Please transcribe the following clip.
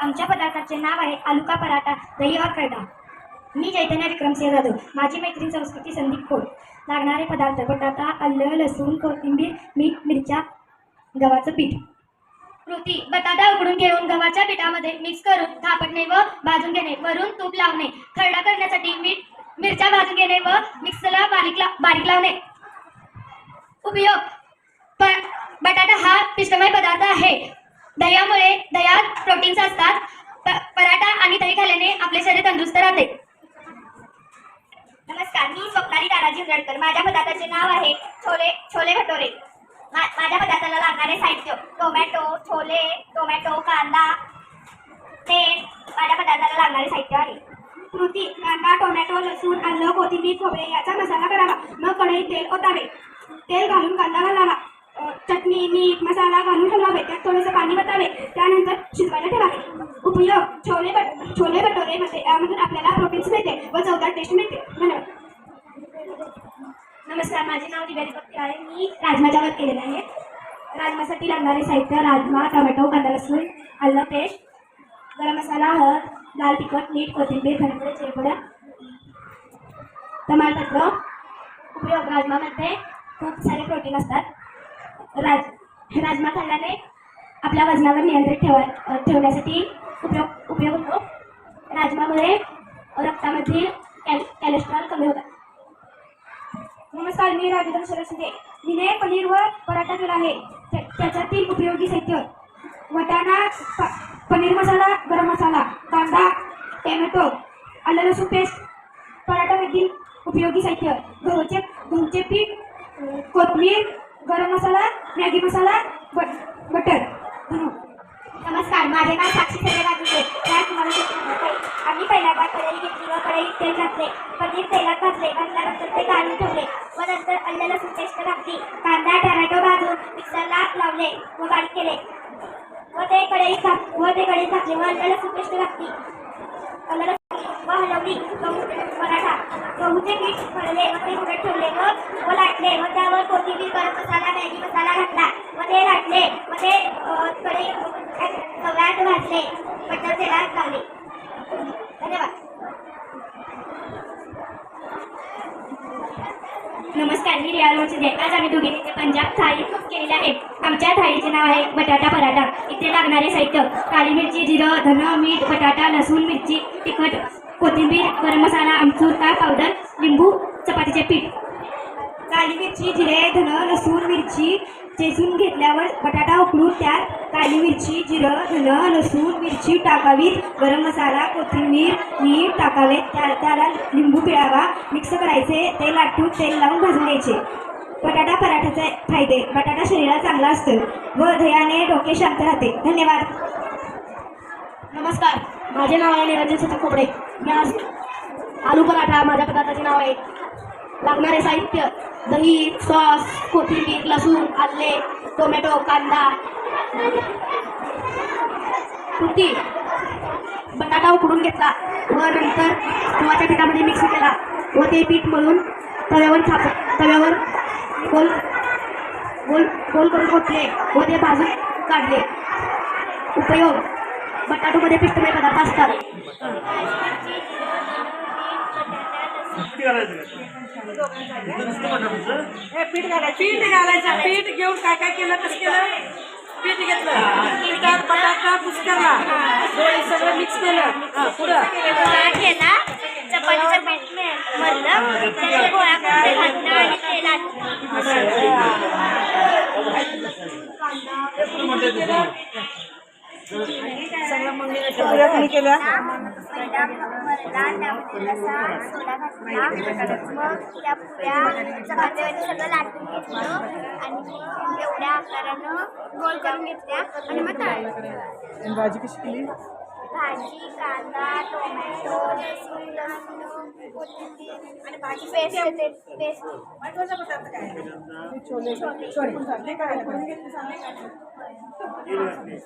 आमच्या पदार्थाचे नाव आहे आलुका पराठा दही और खरडा मी चैतन्य विक्रमसिंह जाधव माझी मैत्रीण संस्कृती संदीप खोड लागणारे पदार्थ बटाटा आलं लसूण कोथिंबीर मीठ मिरच्या गव्हाचं पीठ. कृती बटाटा उकडून घेऊन गव्हाच्या पिठामध्ये मिक्स करून थापटणे व भाजून घेणे वरून तूप लावणे. खरडा करण्यासाठी मीठ मिरच्या भाजून घेणे व मिक्सरला बारीक ला बारीक लावणे. उपयोग पण बटाटा हा पिष्टमय पदार्थ आहे. दह्यामुळे प्रोटीन्स असतात पराठा आणि दही खाल्ल्याने आपले शरीर तंदुरुस्त राहते. नमस्कार मी स्वप्नाली तानाजी उजळकर माझ्या पदार्थाचे नाव आहे छोले छोले भटोरे. मा- माझ्या पदार्थाला लागणारे साहित्य टोमॅटो छोले टोमॅटो कांदा तेल माझ्या पदार्थाला लागणारे साहित्य आहे. कृती कांदा टोमॅटो लसूण आलं कोथिंबीर खोबरे याचा मसाला करावा. मग कढईत तेल ओतावे. तेल घालून कांदा घालावा. चटणी मीठ मसाला घालून ठेवावे त्यात थोडंसं पाणी वतावे. त्यानंतर शिजवायला ठेवावे. उपयोग छोले बट छोले भटोरेमध्ये यामधून म्हणजे आपल्याला प्रोटीन्स मिळते व चौदा टेस्ट मिळते. धन्यवाद. नमस्कार माझे नाव दिव्या भक्ती आहे. मी राजमाच्या वत केलेलं आहे. राजमासाठी लागणारे साहित्य राजमा टोमॅटो कांदा लसूण आलं पेस्ट गरम मसाला हळद लाल तिखट मीठ कोथिंबीर धनेपुडे चिरपुड्या तमालपत्र. उपयोग राजमामध्ये खूप सारे प्रोटीन असतात. राज राजमा खाल्ल्याने आपल्या वजनावर नियंत्रित ठेवा ठेवण्यासाठी उपयोग उपयोग होतो. राजमामुळे रक्तामधील कॅल कॅलेस्ट्रॉल कमी होतात. नमस्कार मी राजधन सरस्वते हिने पनीर व पराठा केला आहे. त्याच्यातील उपयोगी साहित्य वटाणा प- पनीर मसाला गरम मसाला कांदा टोमॅटो आलं लसूण पेस्ट. पराठामधील उपयोगी साहित्य. गहूचे गहूचे पीठ कोथमीर कोथिंबीर garam masala Maggi masala but butter. नमस्कार माझे नाव साक्षी सगळे राजूचे. त्यात तुम्हाला आम्ही पहिल्यांदा कढई घेतली व कढईत तेल घातले. पनीर तेलात भाजले भाजल्यानंतर ते काढून ठेवले. व नंतर अल्ल्याला लसूण पेस्ट घातली कांदा टोमॅटो भाजून मिक्सरला लावले व बारीक केले. व ते कढईत घात व ते कढईत घातले व आलं लसूण पेस्ट घातली आलं व हलवली पराठा गहूचे पीठ भरले व ते उघडत ठेवले व व लाटले व त्यावर कोथिंबीर गरम मसाला मॅगी मसाला घातला. व ते लाटले व ते थोडे कढई तव्यात भाजले. बटर तेलात लावले. धन्यवाद. नमस्कार मी रिया लोचदे आज आम्ही दोघींनी ते पंजाब थाळी केलेली आहे. आमच्या थाळीचे नाव आहे बटाटा पराठा. इथे लागणारे साहित्य काळी मिरची जिरं धन मीठ बटाटा लसूण मिरची तिखट कोथिंबीर गरम मसाला आमचूर काळ पावडर लिंबू चपातीचे पीठ. काली मिरची जिरे धनं लसूण मिरची चेचून घेतल्यावर बटाटा उकडून त्यात काळी मिरची जिरं धनं लसूण मिरची टाकावीत. गरम मसाला कोथिंबीर मीठ टाकावे. त्या त्याला लिंबू पिळावा. मिक्स करायचे ते लाटून तेल लावून भाजून घ्यायचे. बटाटा पराठाचे फायदे. बटाटा शरीराला चांगला असतो. व दह्याने डोके शांत राहते. धन्यवाद. नमस्कार. माझे नाव आहे निरंजन सचिन खोबडे मी आज आलू पराठा माझ्या पदार्थाचे नाव आहे. लागणारे साहित्य दही सॉस कोथिंबीर लसूण आले टोमॅटो कांदा कृती बटाटा उकडून घेतला. व नंतर गव्हाच्या पिठामध्ये मिक्स केला. व ते पीठ मळून तव्यावर थाप तव्यावर गोल गोल गोल करून ओतले. व ते भाजून काढले. उपयोग बटाटोमध्ये पिष्टमय पदार्थ असतात पीठ घालायचं. पीठ घालायचं. पीठ घेऊन काय काय केलं कसं केलं? पीठ घेतलं. पिठात बटाटा डोळे सगळं मिक्स केलं. हा, पुढं. केला चपातीचं पीठ मधलं गोळा करून घातलं आणि तेलात कोणी केल्या आणि भाजी कशी केली. भाजी कांदा टोमॅटो लसूण लसूण कोथिंबीर आणि भाजी पेस्ट येते पेस्ट. छोले छोले छोले. काय You know,